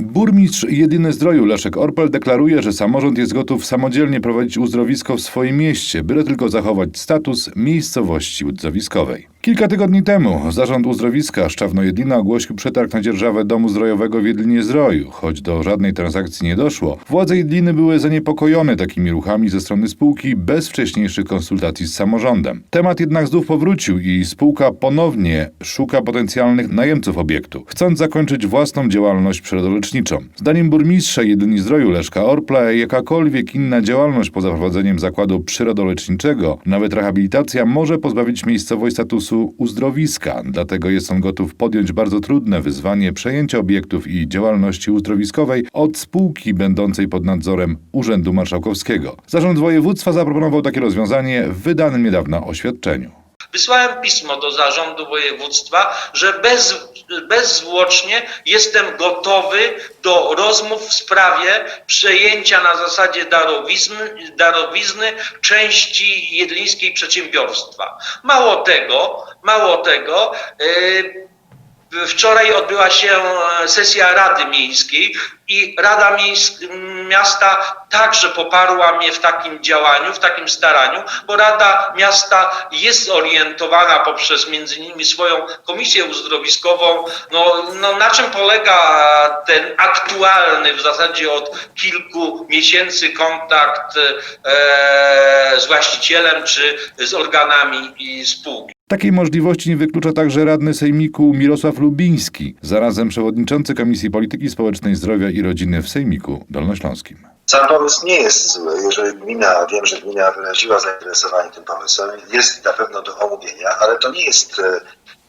Burmistrz Jedyny Zdroju Leszek Orpel deklaruje, że samorząd jest gotów samodzielnie prowadzić uzdrowisko w swoim mieście, byle tylko zachować status miejscowości uzdrowiskowej. Kilka tygodni temu zarząd uzdrowiska Szczawno-Jedlina ogłosił przetarg na dzierżawę domu zdrojowego w Jedlinie Zdroju. Choć do żadnej transakcji nie doszło, władze Jedliny były zaniepokojone takimi ruchami ze strony spółki bez wcześniejszych konsultacji z samorządem. Temat jednak znów powrócił i spółka ponownie szuka potencjalnych najemców obiektu, chcąc zakończyć własną działalność przyrodoleczniczą. Zdaniem burmistrza Jedyni Zdroju Leszka Orpla, jakakolwiek inna działalność poza prowadzeniem zakładu przyrodoleczniczego, nawet rehabilitacja może pozbawić miejscowość statusu uzdrowiska. Dlatego jest on gotów podjąć bardzo trudne wyzwanie przejęcia obiektów i działalności uzdrowiskowej od spółki będącej pod nadzorem Urzędu Marszałkowskiego. Zarząd województwa zaproponował takie rozwiązanie w wydanym niedawno oświadczeniu. Wysłałem pismo do zarządu województwa, że bez, bezzwłocznie jestem gotowy do rozmów w sprawie przejęcia na zasadzie darowizny, darowizny części jedlińskiej przedsiębiorstwa. Mało tego, mało tego, yy, Wczoraj odbyła się sesja Rady Miejskiej i Rada Miejsk Miasta także poparła mnie w takim działaniu, w takim staraniu, bo Rada Miasta jest zorientowana poprzez między innymi swoją komisję uzdrowiskową, no, no na czym polega ten aktualny w zasadzie od kilku miesięcy kontakt e, z właścicielem czy z organami spółki. Takiej możliwości nie wyklucza także radny sejmiku Mirosław Lubiński, zarazem przewodniczący Komisji Polityki Społecznej, Zdrowia i Rodziny w Sejmiku Dolnośląskim. Sam pomysł nie jest zły. Jeżeli gmina, wiem, że gmina wyraziła zainteresowanie tym pomysłem, jest na pewno do omówienia, ale to nie jest e,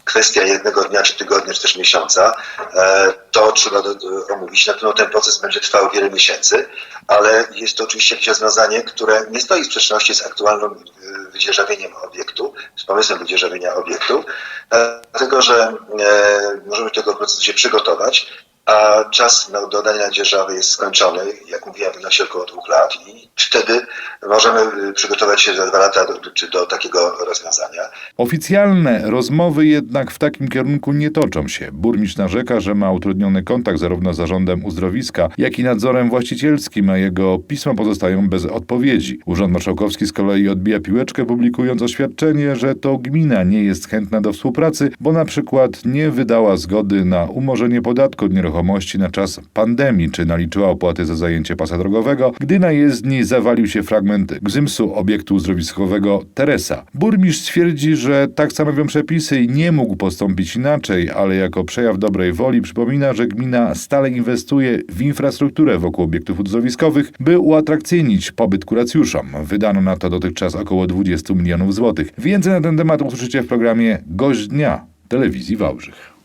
kwestia jednego dnia, czy tygodnia, czy też miesiąca. E, To trzeba do, omówić. Na pewno ten proces będzie trwał wiele miesięcy, ale jest to oczywiście jakieś rozwiązanie, które nie stoi w sprzeczności z aktualnym wydzierżawieniem obiektu, z pomysłem wydzierżawienia obiektu, e, dlatego że e, możemy do tego procesu się przygotować, a czas na dodania dzierżawy jest skończony, jak mówiłem, wynosi około dwóch lat i wtedy możemy y, przygotować się za dwa lata do, czy do takiego rozwiązania. Oficjalne rozmowy jednak w takim kierunku nie toczą się. Burmistrz narzeka, że ma utrudniony kontakt zarówno z zarządem uzdrowiska, jak i nadzorem właścicielskim, a jego pisma pozostają bez odpowiedzi. Urząd Marszałkowski z kolei odbija piłeczkę, publikując oświadczenie, że to gmina nie jest chętna do współpracy, bo na przykład nie wydała zgody na umorzenie podatku od nieruchomości na czas pandemii, czy naliczyła opłaty za zajęcie pasa drogowego, gdy na jezdni zawalił się fragment gzymsu obiektu uzdrowiskowego Teresa. Burmistrz twierdzi, że tak stanowią przepisy i nie mógł postąpić inaczej, ale jako przejaw dobrej woli przypomina, że gmina stale inwestuje w infrastrukturę wokół obiektów uzdrowiskowych, by uatrakcyjnić pobyt kuracjuszom. Wydano na to dotychczas około 20 milionów złotych. Więcej na ten temat usłyszycie w programie Gość Dnia telewizji Wałbrzych.